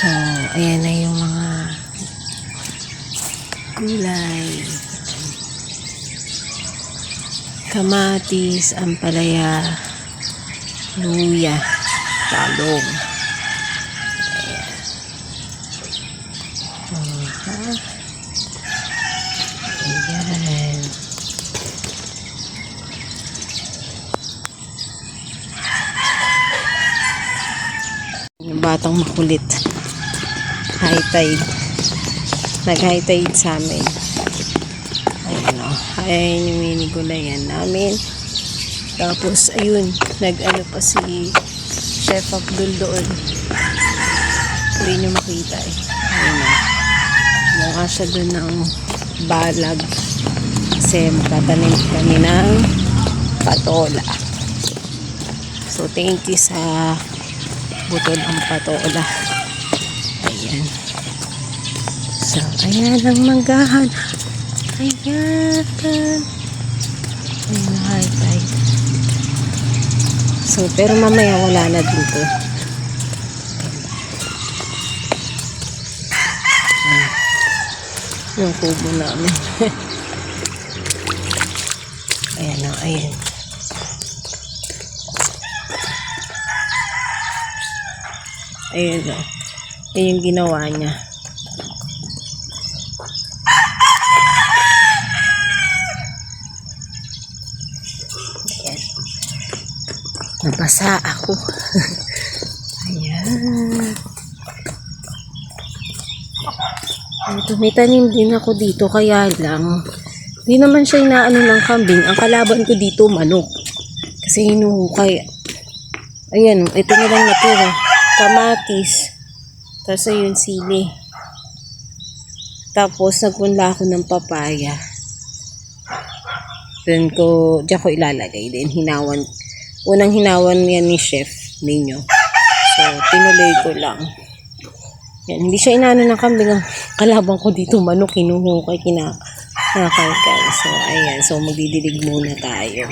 So, ayan na yung mga gulay. Kamatis, ampalaya, luya, talong. Ayan. Ayan. Yung batang makulit. High tide. Nag-high tide sa amin. Ayan o. Ayan yung minigulayan namin. Tapos, ayun. Nag-ano pa si Chef Abdul doon. Hindi nyo makita eh. Ayun o. Mukha siya doon ng balag. Kasi magtatanim kami ng patola. So, thank you sa butol ang patola. Ayan. So, ayan ang manggahan. Ayan. Ayan, high tide. So, pero mamaya wala na dito. Ayan. Yung kubo namin. ayan na, ayan. Ayun o. Ayun yung ginawa niya. Ayan. Nabasa ako. Ayan. Ito, may tanim din ako dito, kaya lang, di naman siya inaano ng kambing. Ang kalaban ko dito, manok. Kasi hinuhukay. Ayan, ito na lang natira. Kamatis. Tapos ayun, sili. Tapos, nagpunla ako ng papaya. Doon ko, diyan ko ilalagay din. Hinawan. Unang hinawan yan ni chef ninyo. So, tinuloy ko lang. Yan, hindi siya inano ng kambing. Ang kalabang ko dito, manok, kinuhukay, kina, kinakarkal. So, ayan. So, magdidilig muna tayo.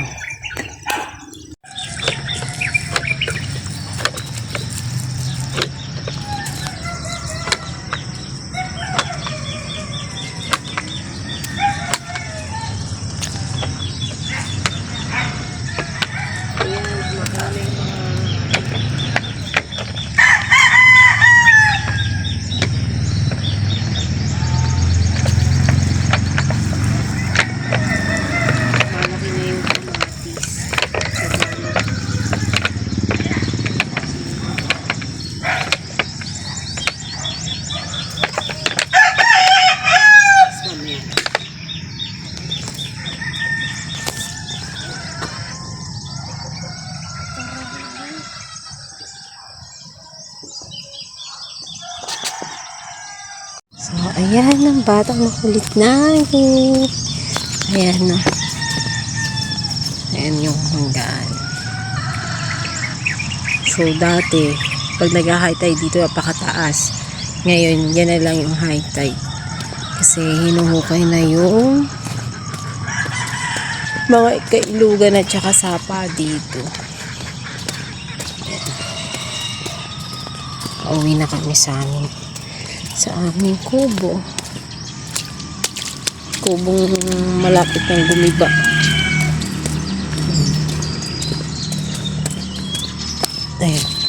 Ayan ang batang makulit na. Ayan na. Ayan yung hanggaan. So, dati, pag nag-high tide dito, napakataas. Ngayon, yan na lang yung high tide. Kasi hinuhukay na yung mga kailugan at saka sapa dito. Ayan. Pauwi na kami sa amin sa aming kubo. Kubong malapit ng gumiba. Ayan.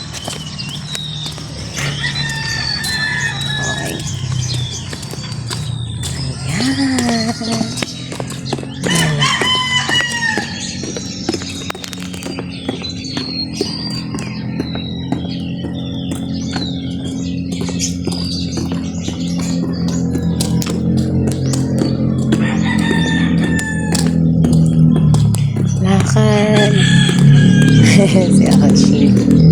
嘿嘿这样好